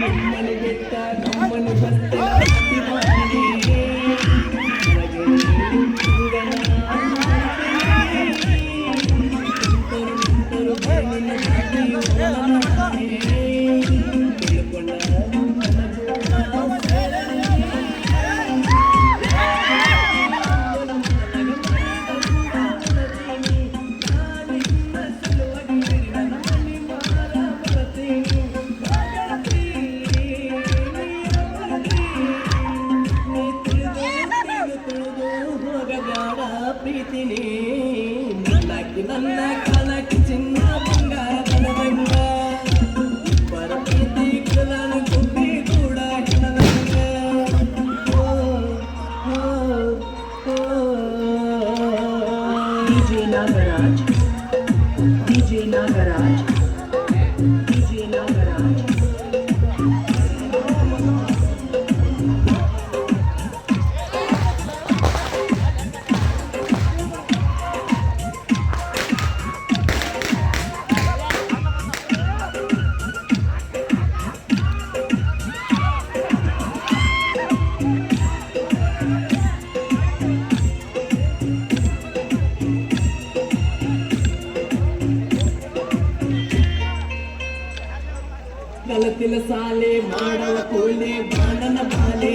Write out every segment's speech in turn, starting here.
ನಮ್ಮನೆ ಗೆದ್ದ ನಮ್ಮನೆ ಬಂದಿಲ್ಲ ನನ್ನ ಗಲತಿಲ ಸಾಲೆ ಮಾಡವ ಕೂಲಿ ಬಾಣನ ಬಾಲೆ.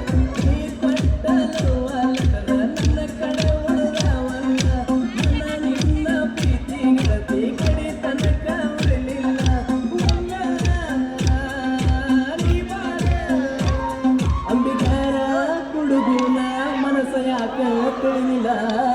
ಹೇಳಿಲ್ಲ